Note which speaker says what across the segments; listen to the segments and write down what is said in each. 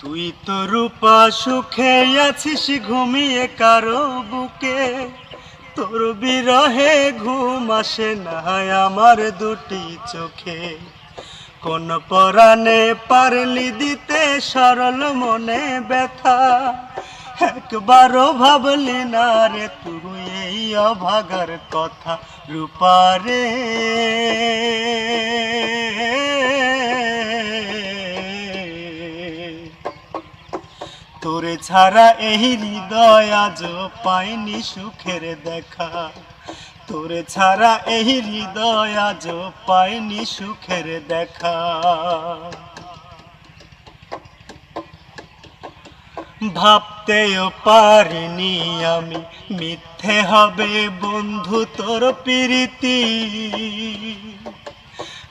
Speaker 1: তুই তো রূপা, সুখে আছিস ঘুমিয়ে কারও বুকে। তোর বিরহে ঘুম আসে না আমার দুটি চোখে। কোন পরাণে পারলি দিতে সরল মনে ব্যথা। একবারও ভাবলি না রে তুই এই অভাগার কথা রূপারে তোরে ছাড়া এই হৃদয় আজ পাইনি সুখের দেখা। তোরে ছাড়া এই হৃদয় আজ পাইনি সুখের দেখা। ভাবতেও পারিনি আমি মিথ্যে হবে বন্ধু তোর প্রীতি।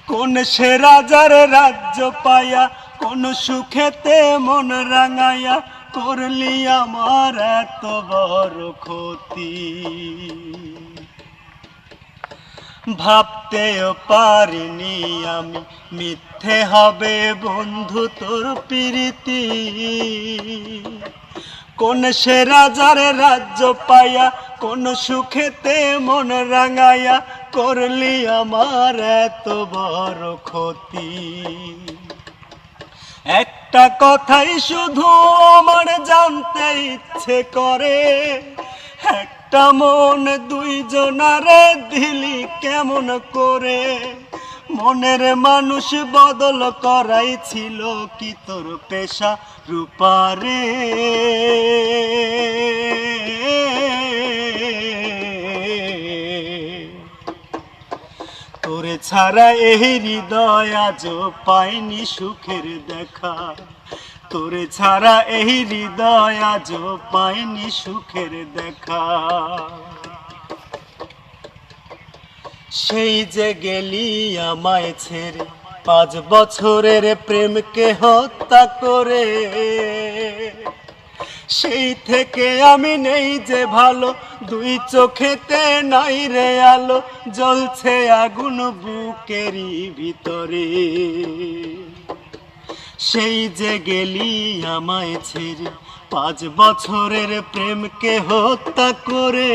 Speaker 1: কোন সে রাজার রাজ্য পায়া, কোন সুখেতে মন রাঙায়া করলি আমার এত বড় ক্ষতি। ভাবতেও পারিনি আমি মিথ্যে হবে বন্ধু তোর প্রীতি। কোন সে রাজার রাজ্য পাইয়া, কোন সুখেতে মন রাঙাইয়া, করলি আমার এত বড় ক্ষতি। একটা কথাই শুধু আমার জানতে ইচ্ছে করে। একটা মন দুইজনারে দিলি কেমন করে? মনের মানুষ বদল করাই ছিল কি তোর পেশা রূপারে? ছাড়া এই হৃদয় আজ পাইনি সুখের দেখা। তোরে ছাড়া এই হৃদয় আজ পাইনি সুখের দেখা। সেই যে গেলি আমায় ছেড়ে, পাঁচ বছরের প্রেমকে হত্যা করে। সেই থেকে আমি নেই যে ভালো, দুই চোখেতে নাই রে আলো, জ্বলছে আগুন বুকেরই ভিতরে। সেই যে গেলি আমায় ছেড়ে, পাঁচ বছরের প্রেমকে হত্যা করে।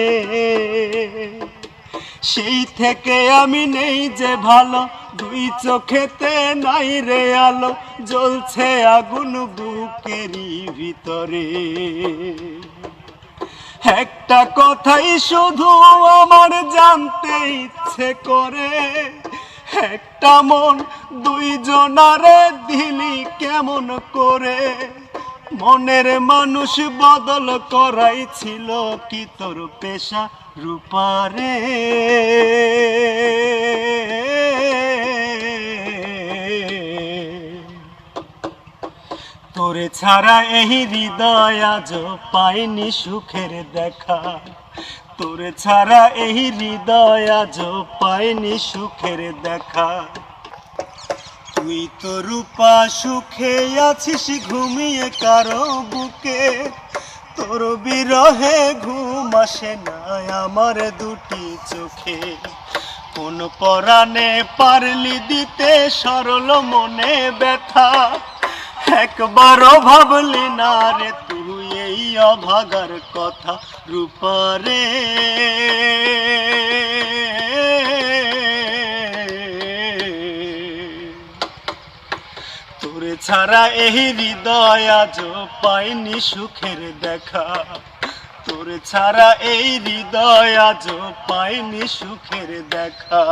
Speaker 1: সেই থেকে আমি নেই যে ভালো। দুই চোখেতে নাই রে আলো, জ্বলছে আগুন বুকেরই ভিতরে। একটা কথাই শুধু আমার জানতে ইচ্ছে করে, একটা মন দুইজনারে দিলি কেমন করে? মনের মানুষ বদল করাই ছিল কি তোর পেশা? রূপারে তোরে ছাড়া এই হৃদয় আজ পাইনি সুখের দেখা। তোরে ছাড়া এই হৃদয় আজ পাইনি সুখের দেখা। তুই তো রূপা সুখে আছিস ঘুমিয়ে কারও বুকে। তোর বিরহে ঘুম আসে না আমার দুটি চোখে। কোন পরাণে পারলি দিতে সরল মনে ব্যথা। একবারও ভাবলি না রে তুই এই অভাগার কথা রূপারে। তোরে ছাড়া এই হৃদয় আজ পাইনি সুখের দেখা। তোরে ছাড়া এই হৃদয় আজ পাইনি সুখের দেখা।